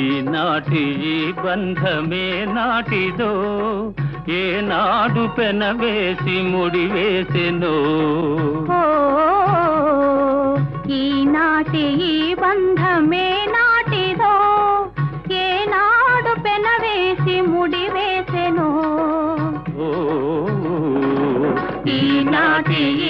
ఈనాటి ఈ బంధమే నాటిదో ఏనాడు పెనవేసి ముడివేసెనో ఈనాటి ఈ బంధమే నాటిదో ఏనాడు పెనవేసి ముడివేసెను ఈనాటి ఈ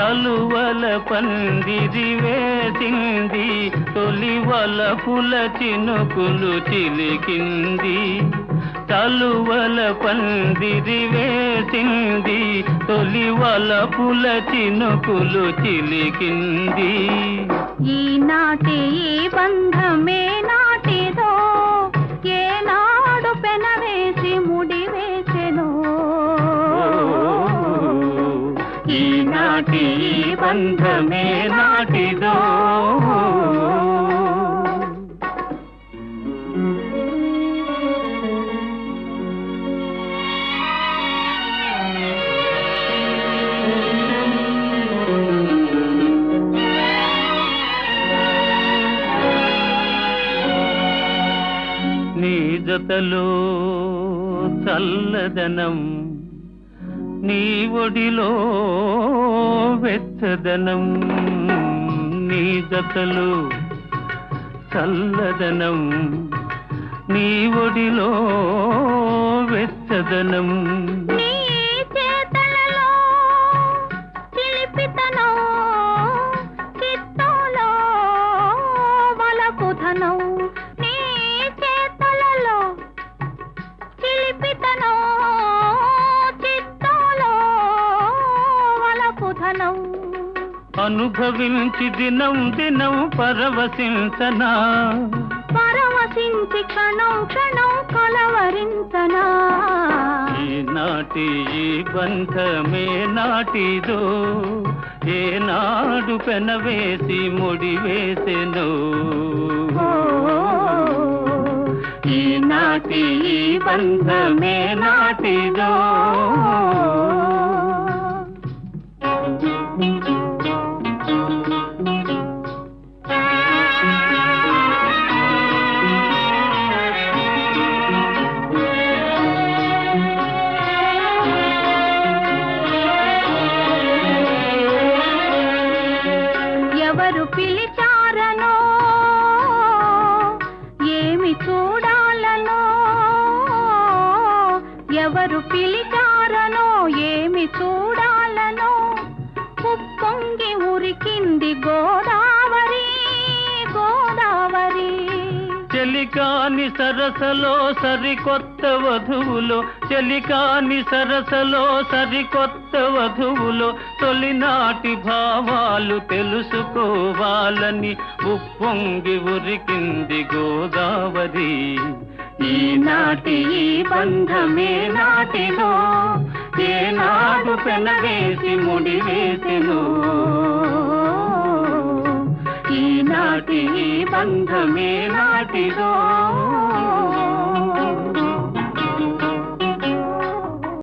తలువల పందిరి వేసింది తొలివల పుల చినుకులు చిలికింది. తలువల పందిరి వేసింది తొలివల పుల చినుకులు చిలికింది. ఈనాటి ఈ బంధమే నాటిదో బంధమే నాటిదో. నీ జతలో చల్లదనం నీ ఒడిలో వెచ్చదనం నీ జతలో చల్లదనం నీ ఒడిలో వెచ్చదనం. వలపుధనం అనుభవించి దినం దినం పరవశించనా? పరవశించి క్షణం క్షణం కలవరించనా? ఈనాటి ఈ బంధమే నాటిదో ఏనాడు పెనవేసి ముడివేసెను ఈనాటి ఈ బంధమే నాటిదో పిలిచారనో? ఏమి చూడాలనో? ఎవరు పిలిచారనో? ఏమి చూడాలనో? ఉప్పొంగి ఉరికింది గోడా చలికాని సరసలో సరికొత్త వధువులో చలికాని సరసలో సరికొత్త వధువులో తొలినాటి భావాలు తెలుసుకోవాలని ఉప్పొంగి ఉరికింది గోదావరి. ఈనాటి ఈ బంధమే నాటిలో ఏనాడు పెనవేసి ముడివేసెను. नाटी बंध में नाटी दो।